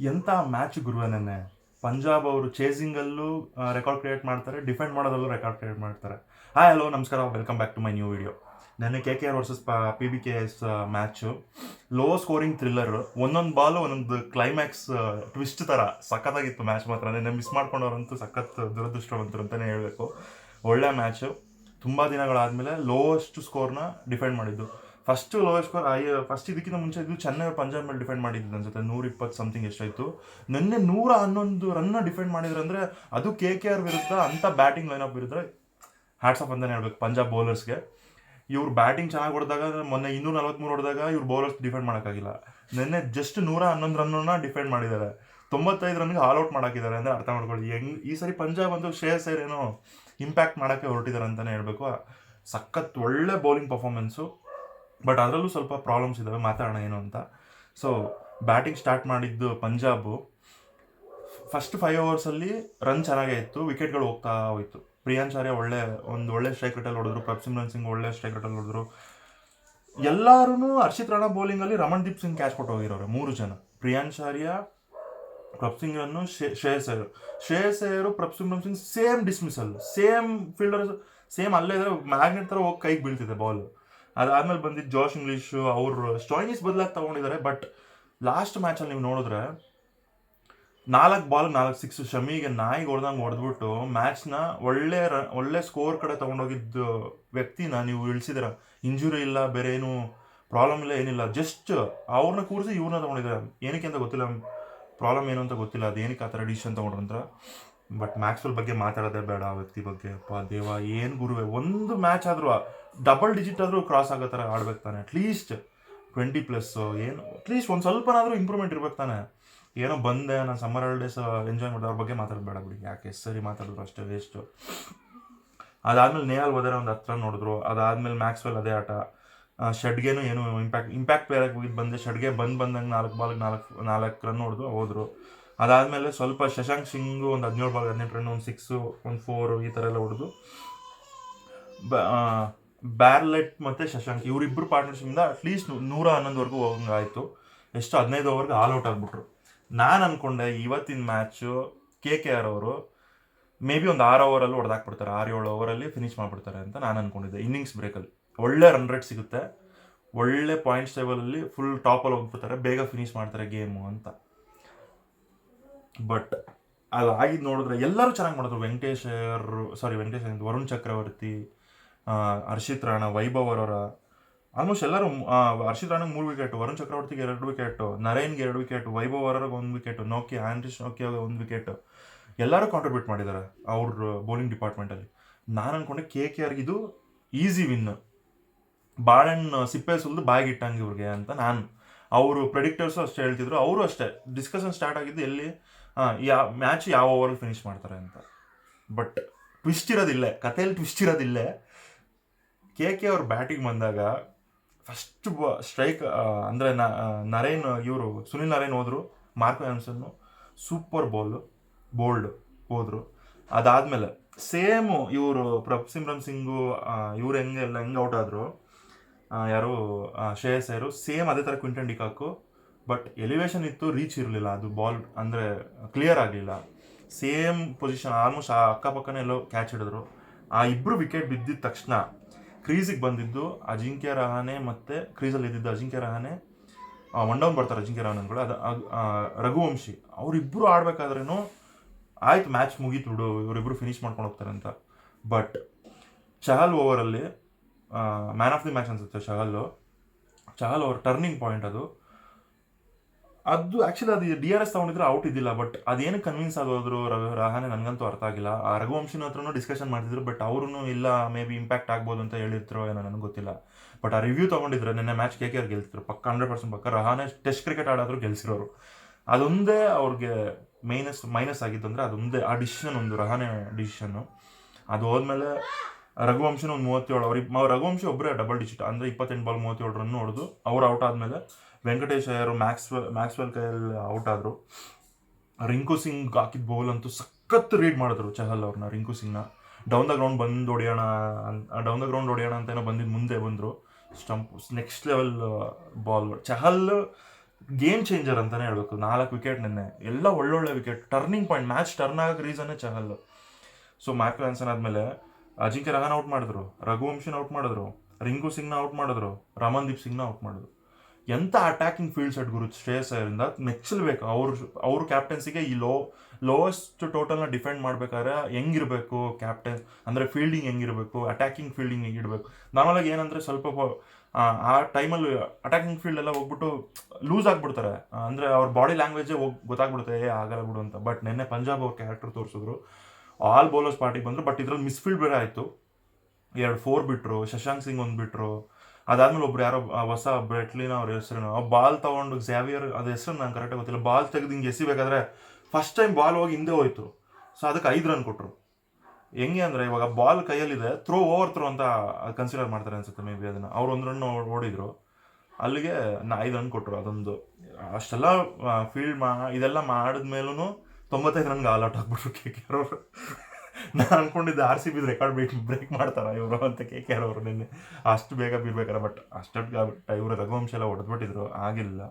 ಎಂಥ ಮ್ಯಾಚ್ ಗುರುವೆ ನೆನ್ನೆ ಪಂಜಾಬ್ ಅವರು ಚೇಸಿಂಗಲ್ಲೂ ರೆಕಾರ್ಡ್ ಕ್ರಿಯೇಟ್ ಮಾಡ್ತಾರೆ ಡಿಫೆಂಡ್ ಮಾಡೋದಲ್ಲೂ ರೆಕಾರ್ಡ್ ಕ್ರಿಯೇಟ್ ಮಾಡ್ತಾರೆ. ಹಾಯ್ ಹಲೋ ನಮಸ್ಕಾರ welcome back to my new video ನೆನ್ನೆ K K R versus P B K S match low scoring thriller ಒಂದೊಂದು ಬಾಲು ಒಂದೊಂದು ಕ್ಲೈಮ್ಯಾಕ್ಸ್ ಟ್ವಿಸ್ಟ್ ಥರ ಸಖತ್ತಾಗಿತ್ತು ಮ್ಯಾಚ್ ಮಾತ್ರ. ನೆನ್ನೆ ಮಿಸ್ ಮಾಡ್ಕೊಂಡವ್ರಂತೂ ಸಖತ್ ದುರದೃಷ್ಟವಂತರು ಅಂತಲೇ ಹೇಳಬೇಕು. ಒಳ್ಳೆ ಮ್ಯಾಚು ತುಂಬ ದಿನಗಳಾದಮೇಲೆ ಲೋವೆಸ್ಟ್ ಸ್ಕೋರ್ನ ಡಿಫೆಂಡ್ ಮಾಡಿದ್ದು. First lowest score I first ಇದಕ್ಕಿಂತ ಮುಂಚೆ ಇದು ಚೆನ್ನೈ ಪಂಜಾಬ್ ಮೇಲೆ ಡಿಫೆಂಡ್ ಮಾಡಿದ್ದು ಅನ್ಸುತ್ತೆ ನೂರ ಇಪ್ಪತ್ತು ಸಮಥಿಂಗ್ ಎಷ್ಟಾಯಿತು. ನಿನ್ನೆ ನೂರ ಹನ್ನೊಂದು ರನ್ನ ಡಿಫೆಂಡ್ ಮಾಡಿದ್ರು ಅಂದರೆ ಅದು ಕೆ ಕೆ ಆರ್ ವಿರುದ್ಧ ಅಂಥ ಬ್ಯಾಟಿಂಗ್ ಲೈನಪ್ ಇರುತ್ತೆ ಹ್ಯಾಟ್ಸ್ ಆಫ್ ಅಂತಲೇ ಹೇಳ್ಬೇಕು ಪಂಜಾಬ್ ಬೌಲರ್ಸ್ಗೆ ಇವ್ರು ಬ್ಯಾಟಿಂಗ್ ಚೆನ್ನಾಗಿ ಹೊಡೆದಾಗ, ಮೊನ್ನೆ ಇನ್ನೂರ ನಲ್ವತ್ಮೂರು ಹೊಡೆದಾಗ ಇವ್ರು ಬೌಲರ್ಸ್ ಡಿಫೆಂಡ್ ಮಾಡೋಕ್ಕಾಗಿಲ್ಲ. ನಿನ್ನೆ ಜಸ್ಟ್ ನೂರ ಹನ್ನೊಂದು ರನ್ನ ಡಿಫೆಂಡ್ ಮಾಡಿದ್ದಾರೆ. ತೊಂಬತ್ತೈದು ರನ್ಗೆ ಆಲ್ ಔಟ್ ಮಾಡಾಕಿದ್ದಾರೆ ಅಂದರೆ ಅರ್ಥ ಮಾಡ್ಕೊಳ್ಳಿ. ಹೆಂಗ್, ಈ ಸರಿ ಪಂಜಾಬ್ ಅಂತೂ ಶ್ರೇಯಸ್ ಏನೋ ಇಂಪ್ಯಾಕ್ಟ್ ಮಾಡೋಕ್ಕೆ ಹೊರಟಿದ್ದಾರೆ ಅಂತಲೇ ಹೇಳಬೇಕು. ಸಖತ್ ಒಳ್ಳೆ ಬೌಲಿಂಗ್ ಪರ್ಫಾರ್ಮೆನ್ಸು ಬಟ್ ಅದರಲ್ಲೂ ಸ್ವಲ್ಪ ಪ್ರಾಬ್ಲಮ್ಸ್ ಇದ್ದಾವೆ ಮಾತಾಡೋಣ ಏನು ಅಂತ. ಸೊ ಬ್ಯಾಟಿಂಗ್ ಸ್ಟಾರ್ಟ್ ಮಾಡಿದ್ದು ಪಂಜಾಬು ಫಸ್ಟ್ ಫೈವ್ ಓವರ್ಸಲ್ಲಿ ರನ್ ಚೆನ್ನಾಗೇ ಇತ್ತು ವಿಕೆಟ್ಗಳು ಹೋಗ್ತಾ ಹೋಯ್ತು. ಪ್ರಿಯಾಂಚಾರ್ಯ ಒಳ್ಳೆ, ಒಂದು ಒಳ್ಳೆ ಸ್ಟ್ರೈಕ್ ರೇಟಲ್ಲಿ ಹೊಡೆದ್ರು ಪ್ರಭ್ಸಿಮ್ರನ್ ಸಿಂಗ್ ಒಳ್ಳೆ ಸ್ಟ್ರೈಕ್ ರೇಟಲ್ಲಿ ಹೊಡೆದ್ರು. ಎಲ್ಲರೂ ಹರ್ಷಿತ್ ರಾಣಾ ಬೌಲಿಂಗಲ್ಲಿ ರಮಣ್ದೀಪ್ ಸಿಂಗ್ ಕ್ಯಾಚ್ ಕೊಟ್ಟು ಹೋಗಿರೋರು, ಮೂರು ಜನ. ಪ್ರಿಯಾಂಚಾರ್ಯ ಪ್ರಭ್ಸಿಂಗ್ರನ್ನು Shreyas Iyer. Shreyas Iyer Prabhsimran Singh same dismissal same fielder same ಅಲ್ಲೇ ಇದ್ರೆ ಮ್ಯಾಗ್ನೆಟ್ ಥರ ಹೋಗಿ ಕೈಗೆ ಬೀಳ್ತಿದೆ ಬಾಲ್ ಅದಾದ್ಮೇಲೆ ಬಂದಿದ್ದು ಜೋಶ್ ಇಂಗ್ಲೀಷು, ಅವರು ಸ್ಟೋಯ್ನಿಸ್ ಬದಲಾಗಿ ತಗೊಂಡಿದ್ದಾರೆ ಬಟ್ ಲಾಸ್ಟ್ ಮ್ಯಾಚಲ್ಲಿ ನೀವು ನೋಡಿದ್ರೆ ನಾಲ್ಕು ಬಾಲ್ ನಾಲ್ಕು ಸಿಕ್ಸ್ ಶಮಿಗೆ ನಾಯಿಗೆ ಹೊಡೆದಂಗೆ ಹೊಡೆದ್ಬಿಟ್ಟು ಮ್ಯಾಚ್ನ ಒಳ್ಳೆ ರ, ಒಳ್ಳೆ ಸ್ಕೋರ್ ಕಡೆ ತೊಗೊಂಡೋಗಿದ್ದು ವ್ಯಕ್ತಿನ ನೀವು ಇಳಿಸಿದಿರ. ಇಂಜುರಿ ಇಲ್ಲ, ಬೇರೆ ಏನು ಪ್ರಾಬ್ಲಮ್ ಇಲ್ಲ, ಏನಿಲ್ಲ. ಜಸ್ಟ್ ಅವ್ರನ್ನ ಕೂರಿಸಿ ಇವ್ರನ್ನ ತೊಗೊಂಡಿದ್ದಾರೆ ಏನಕ್ಕೆ ಅಂತ ಗೊತ್ತಿಲ್ಲ. ಪ್ರಾಬ್ಲಮ್ ಏನು ಅಂತ ಗೊತ್ತಿಲ್ಲ. ಅದು ಆ ಥರ ಡಿಸಿಷನ್ ತೊಗೊಂಡ್ರಂತ. ಬಟ್ ಮ್ಯಾಕ್ಸ್ವೆಲ್ ಬಗ್ಗೆ ಮಾತಾಡೋದೇ ಬೇಡ ಆ ವ್ಯಕ್ತಿ ಬಗ್ಗೆ. ಅಪ್ಪ ದೇವ, ಏನು ಗುರುವೆ. ಒಂದು ಮ್ಯಾಚ್ ಆದರೂ ಡಬಲ್ ಡಿಜಿಟ್ ಆದರೂ ಕ್ರಾಸ್ ಆಗೋ ಥರ ಆಡ್ಬೇಕು ತಾನೆ. ಅಟ್ಲೀಸ್ಟ್ ಟ್ವೆಂಟಿ ಪ್ಲಸ್ ಏನು ಅಟ್ಲೀಸ್ಟ್ ಒಂದು ಸ್ವಲ್ಪನಾದರೂ ಇಂಪ್ರೂವ್ಮೆಂಟ್ ಇರ್ಬೇಕು ತಾನೆ. ಏನೋ ಬಂದೆ, ನಾನು ಸಮ್ಮರ್ ಹಾಲಿಡೇಸ್ ಎಂಜಾಯ್ ಮಾಡಿದೆ, ಅವ್ರ ಬಗ್ಗೆ ಮಾತಾಡಬೇಡ ಬಿಡಿ ಯಾಕೆ ಎಷ್ಟು ಸರಿ ಮಾತಾಡಿದ್ರು ಅಷ್ಟೇ ವೇಸ್ಟು ಅದಾದ್ಮೇಲೆ ನೇಹಲ್ ಹೋದರೆ ಒಂದು ಹತ್ರ ನೋಡಿದ್ರು. ಅದಾದ್ಮೇಲೆ ಮ್ಯಾಕ್ಸ್ವೆಲ್ ಅದೇ ಆಟ. ಷಡ್ಗೆನೂ ಏನು ಇಂಪ್ಯಾಕ್ಟ್ ಇಂಪ್ಯಾಕ್ಟ್ ಪ್ಲೇಯರಾಗಿ ಹೋಗಿದ್ದು ಬಂದೆ. ಷಡ್ಗೆ ಬಂದು ಬಂದಂಗೆ ನಾಲ್ಕು ಬಾಲ್ಗೆ ನಾಲ್ಕು ನಾಲ್ಕು ರನ್ ಹೊಡೆದು ಹೋದ್ರು. ಅದಾದಮೇಲೆ ಸ್ವಲ್ಪ ಶಶಾಂಕ್ ಸಿಂಗು ಒಂದು ಹದಿನೇಳು ಬಾಲ್, ಹದಿನೆಂಟು ರನ್, ಒಂದು ಸಿಕ್ಸು ಒಂದು ಫೋರು ಈ ಥರ ಎಲ್ಲ ಹೊಡೆದು ಬ್ಯಾರ್ಲೆಟ್ ಮತ್ತು ಶಶಾಂಕ್ ಇವರಿಬ್ಬರು ಪಾರ್ಟ್ನರ್ಶಿಪ್ಪಿಂದ ಅಟ್ಲೀಸ್ಟ್ ನೂರ ಹನ್ನೊಂದುವರೆಗೂ ಹೋಗಂಗಾಯಿತು. ಎಷ್ಟು ಹದಿನೈದು ಓವರ್ಗೆ ಆಲ್ ಔಟ್ ಆಗಿಬಿಟ್ರು. ನಾನು ಅಂದ್ಕೊಂಡೆ ಇವತ್ತಿನ ಮ್ಯಾಚು ಕೆ ಕೆ ಆರ್ ಅವರು ಮೇ ಬಿ ಒಂದು ಆರು ಓವರಲ್ಲಿ ಹೊಡೆದಾಕ್ಬಿಡ್ತಾರೆ ಆರು ಏಳು ಓವರಲ್ಲಿ ಫಿನಿಶ್ ಮಾಡಿಬಿಡ್ತಾರೆ ಅಂತ ನಾನು ಅಂದ್ಕೊಂಡಿದ್ದೆ ಇನ್ನಿಂಗ್ಸ್ ಬ್ರೇಕಲ್ಲಿ ಒಳ್ಳೆ ರನ್ ರೇಟ್ ಸಿಗುತ್ತೆ. ಒಳ್ಳೆ ಪಾಯಿಂಟ್ಸ್ ಟೇಬಲಲ್ಲಿ ಫುಲ್ ಟಾಪಲ್ಲಿ ಹೋಗ್ಬಿಡ್ತಾರೆ. ಬೇಗ ಫಿನಿಶ್ ಮಾಡ್ತಾರೆ ಗೇಮು ಅಂತ. ಬಟ್ ಅದು ಆಗಿದ್ದು ನೋಡಿದ್ರೆ ಎಲ್ಲರೂ ಚೆನ್ನಾಗಿ ಮಾಡಿದ್ರು ವೆಂಕಟೇಶ್ ಸಾರಿ ವೆಂಕಟೇಶ್ ವರುಣ್ ಚಕ್ರವರ್ತಿ ಹರ್ಷಿತ್ ರಾಣ, ವೈಭವ್ ಅವರ ಆಲ್ಮೋಸ್ಟ್ ಎಲ್ಲರೂ ಹರ್ಷಿತ್ ರಾಣಗೆ ಮೂರು ವಿಕೆಟ್ ವರುಣ್ ಚಕ್ರವರ್ತಿಗೆ ಎರಡು ವಿಕೆಟ್ ನರೇನ್ಗೆ ಎರಡು ವಿಕೆಟ್ ವೈಭವ್ ಅವರಿಗೆ ಒಂದು ವಿಕೆಟ್ ನೋಕಿ ಆಂಡ್ರಿಶ್ ನೋಕಿಯಾಗ ಒಂದು ವಿಕೆಟ್ ಎಲ್ಲರೂ ಕಾಂಟ್ರಿಬ್ಯೂಟ್ ಮಾಡಿದ್ದಾರೆ ಅವ್ರ ಬೌಲಿಂಗ್ ಡಿಪಾರ್ಟ್ಮೆಂಟಲ್ಲಿ ನಾನು ಅಂದ್ಕೊಂಡೆ ಕೆ ಕೆ ಇದು ಈಸಿ ವಿನ್ ಬಾಳೆಹಣ್ಣು ಸಿಪ್ಪೆ ಸುಲಿದು ಬಾಯಿಗಿಟ್ಟಂಗೆ ಇವ್ರಿಗೆ ಅಂತ ನಾನು. ಅವರು ಪ್ರೆಡಿಕ್ಟರ್ಸು ಅಷ್ಟೇ ಹೇಳ್ತಿದ್ರು. ಅವರು ಅಷ್ಟೇ. ಡಿಸ್ಕಷನ್ ಸ್ಟಾರ್ಟ್ ಆಗಿದ್ದು ಎಲ್ಲಿ ಯಾವ ಮ್ಯಾಚ್ ಯಾವ ಓವರಲ್ಲಿ ಫಿನಿಶ್ ಮಾಡ್ತಾರೆ ಅಂತ. ಬಟ್ ಟ್ವಿಸ್ಟ್ ಇರೋದಿಲ್ಲೇ, ಕಥೆಯಲ್ಲಿ ಟ್ವಿಸ್ಟ್ ಇರೋದಿಲ್ಲೇ. ಕೆ ಕೆ ಅವ್ರ ಬ್ಯಾಟಿಂಗ್ ಬಂದಾಗ ಫಸ್ಟ್ ಬ ಸ್ಟ್ರೈಕ್ ಅಂದರೆ ನರೇನ್ ಇವರು, ಸುನಿಲ್ ನರೇನ್ ಹೋದರು ಮಾರ್ಕೋ ಆ್ಯನ್ಸನ್ನು ಸೂಪರ್ ಬೌಲು ಬೋಲ್ಡ್ ಹೋದರು. ಅದಾದಮೇಲೆ ಸೇಮು ಇವರು ಪ್ರಭ್ಸಿಮ್ರನ್ ಸಿಂಗು ಇವ್ರು ಹೆಂಗೆ, ಎಲ್ಲ ಹೆಂಗೆ ಔಟ್ ಆದರು ಯಾರು ಶ್ರೇಯಸ್ ಯಾರು ಸೇಮ್ ಅದೇ ಥರ Quinton de Kock but elevation ಇತ್ತು ರೀಚ್ ಇರಲಿಲ್ಲ. ಅದು ಬಾಲ್ ಅಂದರೆ ಕ್ಲಿಯರ್ ಆಗಲಿಲ್ಲ. ಸೇಮ್ ಪೊಸಿಷನ್ ಆಲ್ಮೋಸ್ಟ್ ಆ ಅಕ್ಕಪಕ್ಕನೇ ಎಲ್ಲೋ ಕ್ಯಾಚ್ ಹಿಡಿದ್ರು. ಆ ಇಬ್ಬರು ವಿಕೆಟ್ ಬಿದ್ದಿದ ತಕ್ಷಣ ಕ್ರೀಸಿಗೆ ಬಂದಿದ್ದು ಅಜಿಂಕ್ಯ ರಹಾನೆ ಮತ್ತು ಕ್ರೀಸಲ್ಲಿ ಇದ್ದಿದ್ದು ಅಜಿಂಕ್ಯ ರಹಾನೆ. ಒನ್ ಡೌನ್ ಬರ್ತಾರೆ ಅಜಿಂಕ್ಯ ರಹಾನೆಗಳು ಅದು ರಘುವಂಶಿ. ಅವರಿಬ್ಬರು ಆಡಬೇಕಾದ್ರೂ ಆಯ್ತು ಮ್ಯಾಚ್ ಮುಗೀತು ಬಿಡು ಇವರಿಬ್ಬರು ಫಿನಿಶ್ ಮಾಡ್ಕೊಂಡು ಹೋಗ್ತಾರೆ ಅಂತ. ಬಟ್ ಚಹಲ್ ಓವರಲ್ಲಿ ಮ್ಯಾನ್ ಆಫ್ ದಿ ಮ್ಯಾಚ್ ಅನ್ಸುತ್ತೆ ಚಹಲ್ಲು. ಚಹಲ್ ಓವರ್ ಟರ್ನಿಂಗ್ ಪಾಯಿಂಟ್ ಅದು. ಅದು ಆ್ಯಕ್ಚುಲಿ ಅದು ಡಿ ಆರ್ ಎಸ್ ತೊಗೊಂಡಿದ್ರೆ ಔಟ್ ಇದ್ದಿಲ್ಲ ಬಟ್ ಅದೇನು ಕನ್ವಿನ್ಸ್ ಆಗೋದ್ರು ರಹಾನೆ ನನಗಂತೂ ಅರ್ಥ ಆಗಿಲ್ಲ. ಆ ರಘುವಂಶಿನ ಹತ್ರನು ಡಿಸ್ಕಷನ್ ಮಾಡ್ತಿದ್ರು ಬಟ್ ಅವ್ರೂ ಇಲ್ಲ ಮೇ ಬಿ ಇಂಪ್ಯಾಕ್ಟ್ ಆಗ್ಬೋದು ಅಂತ ಹೇಳಿದ್ರು ಏನೋ ನನಗೆ ಗೊತ್ತಿಲ್ಲ. ಬಟ್ ಆ ರಿವ್ಯೂ ತೊಗೊಂಡಿದ್ರೆ, ನಿನ್ನೆ ಮ್ಯಾಚ್ ಕೆ ಕೆ ಆರ್ ಗೆಲ್ತಿದ್ರು, ಪಕ್ಕ ಹಂಡ್ರೆಡ್ ಪರ್ಸೆಂಟ್ ಪಕ್ಕ ರಹಾನೆ ಟೆಸ್ಟ್ ಕ್ರಿಕೆಟ್ ಆಡಾದ್ರು ಗೆಲ್ಸಿರೋರು. ಅದೊಂದೇ ಅವ್ರಿಗೆ ಮೈನಸ್ ಮೈನಸ್ ಆಗಿದ್ದು ಅಂದರೆ ಅದೊಂದೇ, ಆ ಡಿಸಿಷನ್ ಒಂದು, ರಹಾನೆ ಡಿಸಿಷನ್ನು ಅದು ಹೋದ್ಮೇಲೆ ರಘುವಂಶನ ಒಂದು ಮೂವತ್ತೇಳು ಅವ್ರಿಗೆ ರಘುವಂಶಿ ಒಬ್ಬರೇ ಡಬಲ್ ಡಿಜಿಟ್ ಅಂದರೆ ಇಪ್ಪತ್ತೆಂಟು ಬಾಲ್ ಮೂವತ್ತೇಳು ರನ್ ಹೊಡೆದು ಅವ್ರು ಔಟ್ ಆದಮೇಲೆ ವೆಂಕಟೇಶ್ ಅಯ್ಯರು ಮ್ಯಾಕ್ಸ್ವೆಲ್ ಮ್ಯಾಕ್ಸ್ವೆಲ್ ಕೈಯಲ್ಲಿ ಔಟ್ ಆದರು. ರಿಂಕು ಸಿಂಗ್ ಹಾಕಿದ ಬೌಲ್ ಅಂತೂ ಸಖತ್ ರೀಡ್ ಮಾಡಿದ್ರು ಚಹಲ್ ಅವ್ರನ್ನ, ರಿಂಕು ಸಿಂಗ್ನ. ಡೌನ್ ದ ಗ್ರೌಂಡ್ ಬಂದು ಹೊಡೆಯೋಣ ಡೌನ್ ದ ಗ್ರೌಂಡ್ ಹೊಡಿಯೋಣ ಅಂತ ಏನೋ ಬಂದಿದ್ದು ಮುಂದೆ ಬಂದರು. Stump next level ball Chahal game changer ಅಂತಲೇ ಹೇಳ್ಬೇಕು. ನಾಲ್ಕು ವಿಕೆಟ್ ನೆನ್ನೆ. ಎಲ್ಲ ಒಳ್ಳೊಳ್ಳೆ wicket turning point match turn ಆಗಕ್ಕೆ ರೀಸನ್ನೇ ಚಹಲ್. ಸೊ ಮ್ಯಾಕ್ಲ್ ಆನ್ಸನ್ ಆದಮೇಲೆ ಅಜಿಂಕ್ಯ ರಹಾನ್ ಔಟ್ ಮಾಡಿದ್ರು. ರಘುವಂಶನ್ ಔಟ್ ಮಾಡಿದ್ರು. ರಿಂಕು ಸಿಂಗ್ನ ಔಟ್ ಮಾಡಿದ್ರು. ರಮನ್ದೀಪ್ ಸಿಂಗ್ನ ಔಟ್ ಮಾಡಿದ್ರು. ಎಂಥ ಅಟ್ಯಾಕಿಂಗ್ ಫೀಲ್ಡ್ ಸೆಟ್ ಗುರು ಶ್ರೇಯಸ್ ಅಯ್ಯರಿಂದ ಮೆಚ್ಚಲ್ಬೇಕು. ಅವ್ರ ಅವ್ರ ಕ್ಯಾಪ್ಟನ್ಸಿಗೆ ಈ ಲೋ ಲೋವೆಸ್ಟ್ ಟೋಟಲ್ನ ಡಿಫೆಂಡ್ ಮಾಡ್ಬೇಕಾದ್ರೆ ಹೆಂಗಿರಬೇಕು ಕ್ಯಾಪ್ಟನ್ ಅಂದರೆ ಫೀಲ್ಡಿಂಗ್ ಹೆಂಗಿರಬೇಕು? ಅಟ್ಯಾಕಿಂಗ್ ಫೀಲ್ಡಿಂಗ್ ಹೆಂಗಿಡಬೇಕು ನಾರ್ಮಲಾಗಿ ಏನಂದರೆ ಸ್ವಲ್ಪ ಆ, ಟೈಮಲ್ಲಿ ಅಟ್ಯಾಕಿಂಗ್ ಫೀಲ್ಡ್ ಎಲ್ಲ ಹೋಗ್ಬಿಟ್ಟು ಲೂಸ್ ಆಗಿಬಿಡ್ತಾರೆ. ಅಂದರೆ ಅವ್ರ ಬಾಡಿ ಲ್ಯಾಂಗ್ವೇಜೇ ಹೋಗಿ ಗೊತ್ತಾಗ್ಬಿಡುತ್ತೆ ಏ ಆಗಲ್ಲ ಬಿಡು ಅಂತ. ಬಟ್ ನಿನ್ನೆ ಪಂಜಾಬ್ ಅವ್ರ ಕ್ಯಾರೆಕ್ಟರ್ ತೋರಿಸಿದ್ರು. ಆಲ್ ಬೌಲರ್ಸ್ ಪಾರ್ಟಿಗೆ ಬಂದರು. ಬಟ್ ಇದ್ರಲ್ಲಿ ಮಿಸ್ಫೀಲ್ಡ್ ಬೇರೆ ಆಯಿತು. ಎರಡು ಫೋರ್ ಬಿಟ್ರು. ಶಶಾಂಕ್ ಸಿಂಗ್ ಒಂದು ಬಿಟ್ರು. ಅದಾದ್ಮೇಲೆ ಒಬ್ರು ಯಾರೋ ಹೊಸ ಬ್ರೆಟ್ಲಿನ ಅವ್ರ ಹೆಸರು ಬಾಲ್ ತಗೊಂಡು ಝಾವಿಯರ್ ಅದ ಹೆಸರು ನಂಗೆ ಕರೆಕ್ಟಾಗಿ ಗೊತ್ತಿಲ್ಲ. ಬಾಲ್ ತೆಗೆದು ಹಿಂಗೆ ಎಸಿಬೇಕಾದ್ರೆ ಫಸ್ಟ್ ಟೈಮ್ ಬಾಲ್ ಹೋಗಿ ಹಿಂದೆ ಹೋಯ್ತು. ಸೊ ಅದಕ್ಕೆ ಐದು ರನ್ ಕೊಟ್ಟರು ಹೆಂಗೆ ಅಂದ್ರೆ ಇವಾಗ ಬಾಲ್ ಕೈಯಲ್ಲಿದೆ ಥ್ರೋ ಓವರ್ ಥ್ರೋ ಅಂತ ಕನ್ಸಿಡರ್ ಮಾಡ್ತಾರೆ ಅನ್ಸುತ್ತೆ ಮೇ ಬಿ ಅದನ್ನ. ಅವ್ರು ಒಂದು ರನ್ ಓಡಿದ್ರು. ಅಲ್ಲಿಗೆ ನಾ ಐದು ರನ್ ಕೊಟ್ಟರು ಅದೊಂದು. ಅಷ್ಟೆಲ್ಲ ಫೀಲ್ಡ್ ಮಾ, ಇದೆಲ್ಲ ಮಾಡಿದ್ಮೇಲೂ ತೊಂಬತ್ತೈದು ರನ್ಗೆ ಆಲ್ ಔಟ್ ಆಗ್ಬಿಟ್ರು ಕೆ ಕೆ ಅವರು. ನಾನು ಅನ್ಕೊಂಡಿದ್ದೆ R C B record break break ಮಾಡ್ತಾರೆ ಇವರು ಅಂತ ಕೆ ಕೆ ಆರ್ ಅವರು ನಿನ್ನೆ. ಅಷ್ಟು ಬೇಗ ಬಿಡ್ಬೇಕಾರೆ ಬಟ್ ಅಷ್ಟೊಟ್ಟಿಗೆ ಇವರು ರಘುವಂಶ ಎಲ್ಲ ಹೊಡೆದ್ಬಿಟ್ಟಿದ್ರು, ಆಗಿಲ್ಲ.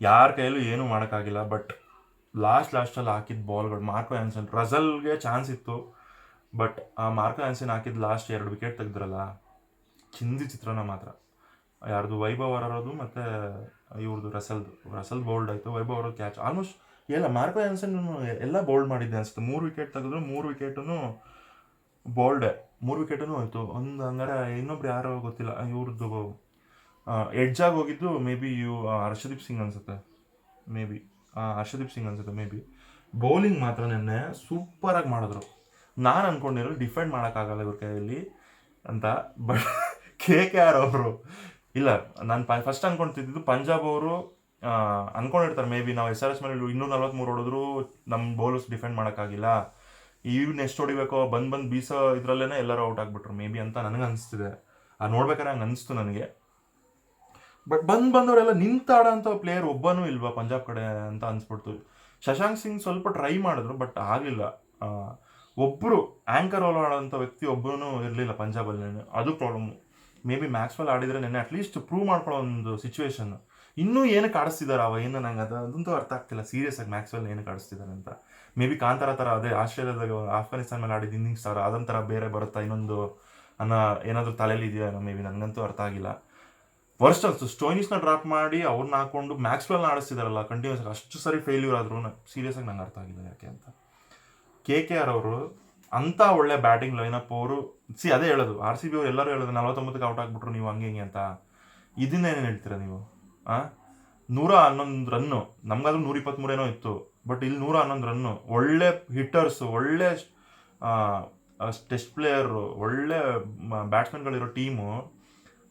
ಯಾರ ಕೈಯಲ್ಲೂ ಏನೂ ಮಾಡೋಕ್ಕಾಗಿಲ್ಲ ಬಟ್ ಲಾಸ್ಟ್ ಲಾಸ್ಟಲ್ಲಿ ಹಾಕಿದ ಬಾಲ್ಗಳು ಮಾರ್ಕೋ ಆ್ಯನ್ಸನ್ ರಸಲ್ಗೆ ಚಾನ್ಸ್ ಇತ್ತು ಬಟ್ ಆ ಮಾರ್ಕೋ ಆ್ಯನ್ಸನ್ ಹಾಕಿದ ಲಾಸ್ಟ್ ಎರಡು ವಿಕೆಟ್ ತೆಗೆದ್ರಲ್ಲ, ಚಿಂದಿ ಚಿತ್ರನ ಮಾತ್ರ. ಯಾರ್ದು ವೈಭವ್ ಅವರದು ಮತ್ತು ಇವ್ರದ್ದು ರಸಲ್ದು ರಸಲ್ ಬೋಲ್ಡ್ ಆಯಿತು, ವೈಭವ್ ಅವರದ್ದು ಕ್ಯಾಚ್ ಆಲ್ಮೋಸ್ಟ್ ಎಲ್ಲ ಮಾರ್ಕೋ ಆ್ಯನ್ಸನ್ ಎಲ್ಲ ಬೌಲ್ಡ್ ಮಾಡಿದ್ದೆ ಅನ್ಸುತ್ತೆ. ಮೂರು ವಿಕೆಟ್ ತೆಗೆದ್ರು, ಮೂರು ವಿಕೆಟನ್ನು ಬೌಲ್ಡೆ ಮೂರು ವಿಕೆಟುನು ಹೋಯ್ತು. ಒಂದು ಹಂಗಾರೆ ಇನ್ನೊಬ್ರು ಯಾರೋ ಗೊತ್ತಿಲ್ಲ ಇವ್ರದ್ದು ಎಡ್ಜಾಗಿ ಹೋಗಿದ್ದು ಮೇ ಬಿ ಇವು ಹರ್ಷದೀಪ್ ಸಿಂಗ್ ಅನ್ಸುತ್ತೆ. ಮೇ ಬಿ ಹರ್ಷದೀಪ್ ಸಿಂಗ್ ಅನ್ಸುತ್ತೆ ಮೇ ಬಿ ಬೌಲಿಂಗ್ ಮಾತ್ರ ನಿನ್ನೆ ಸೂಪರಾಗಿ ಮಾಡಿದ್ರು. ನಾನು ಅನ್ಕೊಂಡಿರೋ ಡಿಫೆಂಡ್ ಮಾಡೋಕ್ಕಾಗಲ್ಲ ಇವ್ರ ಕೈಯಲ್ಲಿ ಅಂತ ಬಟ್ ಕೆ ಕೆ ಆರ್ ಅವರು ಇಲ್ಲ, ನಾನು ಫಸ್ಟ್ ಅನ್ಕೊಂತಿದ್ದು ಪಂಜಾಬ್ ಅವರು ಅನ್ಕೊಂಡಿರ್ತಾರೆ ಮೇ ಬಿ ನಾವು ಎಸ್ ಆರ್ ಎಸ್ ಮೇಲೆ ಇನ್ನೂರ ನಲ್ವತ್ಮೂರು ಹೊಡೆದ್ರು ನಮ್ಮ ಬೌಲರ್ಸ್ ಡಿಫೆಂಡ್ ಮಾಡೋಕ್ಕಾಗಿಲ್ಲ. ಇವ್ನ ಎಷ್ಟು ಹೊಡಿಬೇಕೋ, ಬಂದು ಬಂದು ಬೀಸೋ ಇದರಲ್ಲೇ ಎಲ್ಲರೂ ಔಟ್ ಆಗಿಬಿಟ್ರು ಮೇ ಬಿ ಅಂತ ನನಗೆ ಅನಿಸ್ತಿದೆ. ಅದು ನೋಡ್ಬೇಕಾದ್ರೆ ಹಂಗೆ ಅನಿಸ್ತು ನನಗೆ. ಬಟ್ ಬಂದು ಬಂದವರೆಲ್ಲ ನಿಂತಾಡೋಂಥ ಪ್ಲೇಯರ್ ಒಬ್ಬನೂ ಇಲ್ವಾ ಪಂಜಾಬ್ ಕಡೆ ಅಂತ ಅನಿಸ್ಬಿಡ್ತು. ಶಶಾಂಕ್ ಸಿಂಗ್ ಸ್ವಲ್ಪ ಟ್ರೈ ಮಾಡಿದ್ರು ಬಟ್ ಆಗಲಿಲ್ಲ. ಒಬ್ಬರು ಆ್ಯಂಕರ್ ರೋಲ್ ಆಡೋಂಥ ವ್ಯಕ್ತಿ ಒಬ್ಬರೂ ಇರಲಿಲ್ಲ ಪಂಜಾಬಲ್ಲಿ. ಅದು ಪ್ರಾಬ್ಲಮ್ ಮೇ ಬಿ ಮ್ಯಾಕ್ಸ್ವೆಲ್ ಆಡಿದ್ರೆ ನೆನ್ನೆ ಅಟ್ಲೀಸ್ಟ್ ಪ್ರೂವ್ ಮಾಡ್ಕೊಳ್ಳೋ ಒಂದು ಸಿಚುವೇಶನ್ ಇನ್ನೂ ಏನು ಆಡಿಸ್ತಿದ್ದಾರೆ ಅವ ಏನು ನಂಗೆ ಅದು ಅದಂತೂ ಅರ್ಥ ಆಗ್ತಿಲ್ಲ. ಸೀರಿಯಸ್ ಆಗಿ ಮ್ಯಾಕ್ಸ್ವೆಲ್ ಏನು ಕಾಡಿಸ್ತಿದ್ದಾರೆ ಅಂತ. ಮೇ ಬಿ ಕಾಂತಾರ ಥರ ಅದೇ, ಆಸ್ಟ್ರೇಲಿಯಾದಾಗ ಆಫ್ಘಾನಿಸ್ತಾನ ಮೇಲೆ ಆಡಿದ ಇನ್ನಿಂಗ್ಸ್ ಥರ ಅದೊಂಥರ ಬೇರೆ ಬರುತ್ತಾ? ಇನ್ನೊಂದು ಅನ್ನೋ ಏನಾದರೂ ತಲೆಯಲ್ಲಿ ಇದೆಯಾ ಮೇ ಬಿ ನನಗಂತೂ ಅರ್ಥ ಆಗಿಲ್ಲ. ವರ್ಸ್ಟ್ ಅನ್ಸ್ತು ಸ್ಟೋನಿಸ್ನ ಡ್ರಾಪ್ ಮಾಡಿ ಅವ್ರನ್ನ ಹಾಕೊಂಡು ಮ್ಯಾಕ್ಸ್ವೆಲ್ನ ಆಡಿಸ್ತಿದಾರಲ್ಲ ಕಂಟಿನ್ಯೂಸ್ ಆಗಿ ಅಷ್ಟು ಸರಿ ಫೇಲ್ಯೂರ್ ಆದ್ರೂ ಸೀರಿಯಸ್ ಆಗಿ ನಂಗೆ ಅರ್ಥ ಆಗಿಲ್ಲ ಯಾಕೆ ಅಂತ. ಕೆ ಕೆ ಆರ್ ಅವರು ಅಂಥ ಒಳ್ಳೆ ಬ್ಯಾಟಿಂಗ್ ಲೈನಪ್ ಅವರು ಸಿ ಅದೇ ಹೇಳೋದು ಆರ್ ಸಿ ಬಿ ಅವ್ರು ಎಲ್ಲರೂ ಹೇಳೋದು, ನಲವತ್ತೊಂಬತ್ತಕ್ಕೆ ಔಟ್ ಆಗ್ಬಿಟ್ರು ನೀವು ಹಂಗೆ ಹಿಂಗೆ ಅಂತ. ಇದನ್ನೇನು ಹೇಳ್ತೀರಾ ನೀವು? ನೂರ ಹನ್ನೊಂದು ರನ್ನು. ನಮ್ಗಾದ್ರೂ ನೂರ ಇಪ್ಪತ್ತ್ಮೂರೇನೋ ಇತ್ತು. ಬಟ್ ಇಲ್ಲಿ ನೂರ ಹನ್ನೊಂದು ರನ್ನು. ಒಳ್ಳೆ ಹಿಟ್ಟರ್ಸು ಒಳ್ಳೆ ಟೆಸ್ಟ್ ಪ್ಲೇಯರು ಒಳ್ಳೆ ಬ್ಯಾಟ್ಸ್ಮನ್ಗಳಿರೋ ಟೀಮು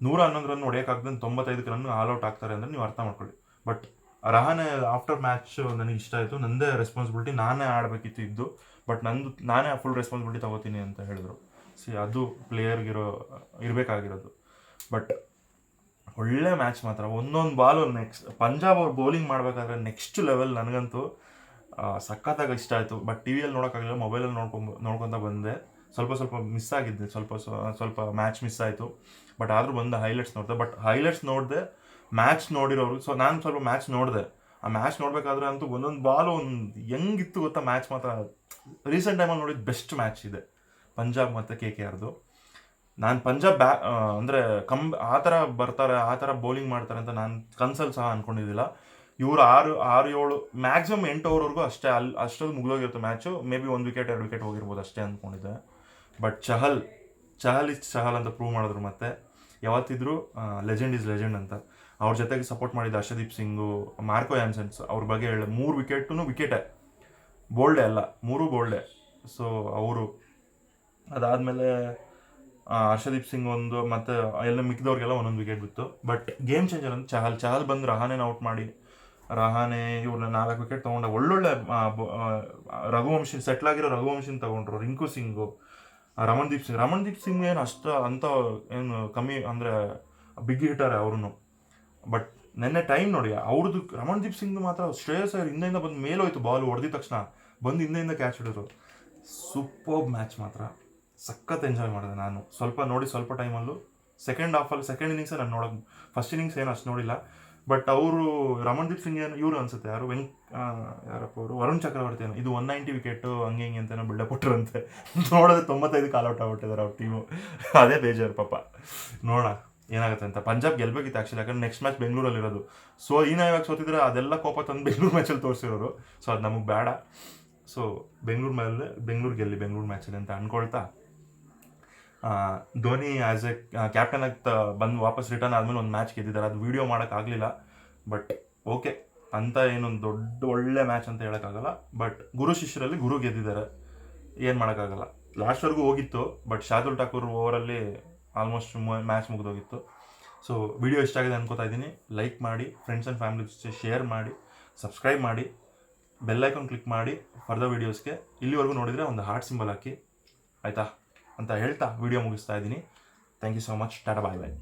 ನೂರ ಹನ್ನೊಂದು ರನ್ ಹೊಡೆಯೋಕ್ಕಾಗ್ದಂಗೆ ತೊಂಬತ್ತೈದಕ್ಕೆ ರನ್ ಆಲ್ ಔಟ್ ಆಗ್ತಾರೆ ಅಂದರೆ ನೀವು ಅರ್ಥ ಮಾಡ್ಕೊಳ್ಳಿ. ಬಟ್ ರಹಾನೆ ಆಫ್ಟರ್ ಮ್ಯಾಚ್ ನನಗೆ ಇಷ್ಟ ಆಯಿತು. ನಂದೇ ರೆಸ್ಪಾನ್ಸಿಬಿಲಿಟಿ ನಾನೇ ಆಡಬೇಕಿತ್ತು ಇದ್ದು. ಬಟ್ ನಂದು, ನಾನೇ ಫುಲ್ ರೆಸ್ಪಾನ್ಸಿಬಿಲಿಟಿ ತಗೋತೀನಿ ಅಂತ ಹೇಳಿದ್ರು. ಸಿ ಅದು ಪ್ಲೇಯರ್ಗಿರೋ ಇರಬೇಕಾಗಿರೋದು. ಬಟ್ ಒಳ್ಳೆ ಮ್ಯಾಚ್ ಮಾತ್ರ. ಒಂದೊಂದು ಬಾಲು ನೆಕ್ಸ್ಟ್ ಪಂಜಾಬ್ ಅವ್ರು ಬೌಲಿಂಗ್ ಮಾಡಬೇಕಾದ್ರೆ ನೆಕ್ಸ್ಟ್ ಲೆವೆಲ್ ನನಗಂತೂ ಸಖತ್ತಾಗ ಇಷ್ಟ ಆಯಿತು. ಬಟ್ ಟಿ ವಿಯಲ್ಲಿ ನೋಡೋಕ್ಕಾಗಲಿಲ್ಲ ಮೊಬೈಲಲ್ಲಿ ನೋಡ್ಕೊಂಬ, ನೋಡ್ಕೊತ ಬಂದೆ. ಸ್ವಲ್ಪ ಸ್ವಲ್ಪ ಮಿಸ್ ಆಗಿದ್ದೆ. ಸ್ವಲ್ಪ ಸ್ವಲ್ಪ ಮ್ಯಾಚ್ ಮಿಸ್ ಆಯಿತು. ಬಟ್ ಆದರೂ ಬಂದು ಹೈಲೈಟ್ಸ್ ನೋಡಿದೆ. ಬಟ್ ಹೈಲೈಟ್ಸ್ ನೋಡಿದೆ ಮ್ಯಾಚ್ ನೋಡಿರೋರು ಸೊ ನಾನು ಸ್ವಲ್ಪ ಮ್ಯಾಚ್ ನೋಡಿದೆ. ಆ ಮ್ಯಾಚ್ ನೋಡಬೇಕಾದ್ರೆ ಅಂತೂ ಒಂದೊಂದು ಬಾಲು ಒಂದು ಹೆಂಗಿತ್ತು ಗೊತ್ತಾ? ಮ್ಯಾಚ್ ಮಾತ್ರ ರೀಸೆಂಟ್ ಟೈಮಲ್ಲಿ ನೋಡಿದ ಬೆಸ್ಟ್ ಮ್ಯಾಚ್ ಇದೆ. ಪಂಜಾಬ್ ಮತ್ತು ಕೆ ಕೆ ಆರ್ದು ನಾನು ಪಂಜಾಬ್ ಬ್ಯಾ ಅಂದರೆ ಕಮ್ ಆ ಥರ ಬರ್ತಾರೆ, ಆ ಥರ ಬೌಲಿಂಗ್ ಮಾಡ್ತಾರೆ ಅಂತ ನಾನು ಕನ್ಸಲ್ಲಿ ಸಹ ಅಂದ್ಕೊಂಡಿದ್ದಿಲ್ಲ ಇವರು ಆರು ಆರು, ಏಳು ಮ್ಯಾಕ್ಸಿಮಮ್ ಎಂಟು ಓವರ್ವರೆಗೂ ಅಷ್ಟೇ ಅಲ್ಲಿ ಅಷ್ಟೊಂದು ಮುಗಿದೋಗಿರುತ್ತೆ ಮ್ಯಾಚು ಮೇ ಬಿ ಒಂದು ವಿಕೆಟ್ ಎರಡು ವಿಕೆಟ್ ಹೋಗಿರ್ಬೋದು ಅಷ್ಟೇ ಅಂದ್ಕೊಂಡಿದ್ದೆ ಬಟ್ ಚಹಲ್ ಚಹಲ್ ಇಸ್ ಚಹಲ್ ಅಂತ ಪ್ರೂವ್ ಮಾಡಿದ್ರು ಮತ್ತೆ. ಯಾವತ್ತಿದ್ರು ಲೆಜೆಂಡ್ ಇಸ್ ಲೆಜೆಂಡ್ ಅಂತ. ಅವ್ರ ಜೊತೆಗೆ ಸಪೋರ್ಟ್ ಮಾಡಿದ ಹರ್ಷದೀಪ್ ಸಿಂಗು, ಮಾರ್ಕೋ ಆ್ಯನ್ಸನ್ಸ್ ಅವ್ರ ಬಗ್ಗೆ ಹೇಳಿ ಮೂರು ವಿಕೆಟು ವಿಕೆಟೇ ಬೋಲ್ಡೆ ಅಲ್ಲ, ಮೂರು ಬೋಲ್ಡೆ ಸೊ ಅವರು ಅದಾದಮೇಲೆ ಹರ್ಷದೀಪ್ ಸಿಂಗ್ ಒಂದು ಮತ್ತು ಎಲ್ಲ ಮಿಕ್ಕಿದವ್ರಿಗೆಲ್ಲ ಒಂದೊಂದು ವಿಕೆಟ್ ಬಿತ್ತು. ಬಟ್ ಗೇಮ್ ಚೇಂಜರ್ ಅಂತ ಚಹಲ್ ಚಹಲ್ ಬಂದು ರಹಾನೆನ ಔಟ್ ಮಾಡಿ. ರಹಾನೆ ಇವ್ರನ್ನ ನಾಲ್ಕು ವಿಕೆಟ್ ತೊಗೊಂಡ ಒಳ್ಳೊಳ್ಳೆ ರಘುವಂಶಿ ಸೆಟ್ಲ್ ಆಗಿರೋ ರಘುವಂಶಿನ ತಗೊಂಡ್ರು, ರಿಂಕು ಸಿಂಗು ರಮಣದೀಪ್ ಸಿಂಗ್. ರಮಣ್ದೀಪ್ ಸಿಂಗ್ ಏನು ಅಷ್ಟು ಅಂತ ಏನು ಕಮ್ಮಿ ಅಂದರೆ ಬಿಗ್ ಹಿಟರ್ ಅವ್ರೂ ಬಟ್ ನೆನ್ನೆ ಟೈಮ್ ನೋಡಿ ಅವ್ರದ್ದು ರಮಣ್ದೀಪ್ ಸಿಂಗ್ ಮಾತ್ರ ಶ್ರೇಯಸ್ ಅವ್ರು ಹಿಂದೆಯಿಂದ ಬಂದು ಮೇಲೋಯ್ತು ಬಾಲ್ ಹೊಡೆದಿದ ತಕ್ಷಣ. ಬಂದು ಹಿಂದೆಯಿಂದ ಕ್ಯಾಚ್ ಹಿಡಿದ್ರು. ಸೂಪರ್ ಮ್ಯಾಚ್ ಮಾತ್ರ. ಸಖತ್ ಎಂಜಾಯ್ ಮಾಡಿದೆ ನಾನು. ಸ್ವಲ್ಪ ನೋಡಿ ಸ್ವಲ್ಪ ಟೈಮಲ್ಲೂ ಸೆಕೆಂಡ್ ಹಾಫಲ್ಲಿ ಸೆಕೆಂಡ್ ಇನ್ನಿಂಗ್ಸೇ ನಾನು ನೋಡೋಕೆ ಫಸ್ಟ್ ಇನ್ನಿಂಗ್ಸ್ ಏನು ಅಷ್ಟು ನೋಡಿಲ್ಲ. ಬಟ್ ಅವರು ರಮಣ್ದೀಪ್ ಸಿಂಗ್ ಏನು ಇವರು ಅನ್ಸುತ್ತೆ. ಯಾರು? ವೆಂಕ್ ಯಾರಪ್ಪ ಅವರು? ವರುಣ್ ಚಕ್ರವರ್ತಿ ಏನು. ಇದು ಒನ್ ನೈಂಟಿ ವಿಕೆಟ್ ಹಂಗೆ ಹಿಂಗೆ ಅಂತೇನೋ ಬಿಲ್ಡಪ್ ಕೊಟ್ಟರಂತೆ ನೋಡಿದ್ರೆ ತೊಂಬತ್ತೈದು ಕಾಲ್ ಔಟ್ ಆಗ್ಬಿಟ್ಟಿದ್ದಾರೆ ಅವ್ರ ಟೀಮು ಅದೇ ಬೇಜಾರು ಪಾಪ. ನೋಡೋಣ ಏನಾಗುತ್ತೆ ಅಂತ. ಪಂಜಾಬ್ ಗೆಲ್ಬೇಕಿತ್ತು ಆ್ಯಕ್ಚುಲಿ ಯಾಕಂದ್ರೆ ನೆಕ್ಸ್ಟ್ ಮ್ಯಾಚ್ ಬೆಂಗಳೂರಲ್ಲಿ ಇರೋದು. ಸೊ ಈ ಇವಾಗ ಸೋತಿದ್ರೆ ಅದೆಲ್ಲ ಕೋಪ ತಂದು ಬೆಂಗಳೂರು ಮ್ಯಾಚಲ್ಲಿ ತೋರಿಸಿರೋರು. ಸೊ ಅದು ನಮಗೆ ಬೇಡ. ಸೊ ಬೆಂಗಳೂರು ಮೇಲೆ ಬೆಂಗಳೂರು ಗೆಲ್ಲಿ ಬೆಂಗಳೂರು ಮ್ಯಾಚಲ್ಲಿ ಅಂತ ಅನ್ಕೊಳ್ತಾ ಆ, ಧೋನಿ ಆ್ಯಸ್ ಎ ಕ್ಯಾಪ್ಟನ್ ಆಗಿ ಬಂದು ವಾಪಸ್ ರಿಟರ್ನ್ ಆದಮೇಲೆ ಒಂದು ಮ್ಯಾಚ್ ಗೆದ್ದಿದ್ದಾರೆ. ಅದು ವಿಡಿಯೋ ಮಾಡೋಕ್ಕಾಗಲಿಲ್ಲ ಬಟ್ ಓಕೆ ಅಂತ ಏನೊಂದು ದೊಡ್ಡ ಒಳ್ಳೆ ಮ್ಯಾಚ್ ಅಂತ ಹೇಳೋಕ್ಕಾಗಲ್ಲ ಬಟ್ ಗುರು ಶಿಷ್ಯರಲ್ಲಿ ಗುರು ಗೆದ್ದಿದ್ದಾರೆ. ಏನು ಮಾಡೋಕ್ಕಾಗಲ್ಲ ಲಾಸ್ಟ್ವರೆಗೂ ಹೋಗಿತ್ತು. ಬಟ್ ಶಾರ್ದುಲ್ ಠಾಕೂರ್ ಓವರಲ್ಲಿ ಆಲ್ಮೋಸ್ಟ್ ಮ್ಯಾಚ್ ಮುಗಿದೋಗಿತ್ತು. ಸೊ ವಿಡಿಯೋ ಇಷ್ಟ ಆಗಿದೆ ಅನ್ಕೋತಾ ಇದ್ದೀನಿ. ಲೈಕ್ ಮಾಡಿ ಫ್ರೆಂಡ್ಸ್ ಆ್ಯಂಡ್ ಫ್ಯಾಮಿಲಿ ಜೊತೆ ಶೇರ್ ಮಾಡಿ ಸಬ್ಸ್ಕ್ರೈಬ್ ಮಾಡಿ ಬೆಲ್ ಐಕಾನ್ ಕ್ಲಿಕ್ ಮಾಡಿ ಫರ್ದರ್ ವೀಡಿಯೋಸ್ಗೆ ಇಲ್ಲಿವರೆಗೂ ನೋಡಿದರೆ ಒಂದು ಹಾರ್ಟ್ ಸಿಂಬಲ್ ಹಾಕಿ. ಆಯಿತಾ? ಅಂತ ಹೇಳ್ತಾ ವಿಡಿಯೋ ಮುಗಿಸ್ತಾ ಇದ್ದೀನಿ. Thank you so much tata bye bye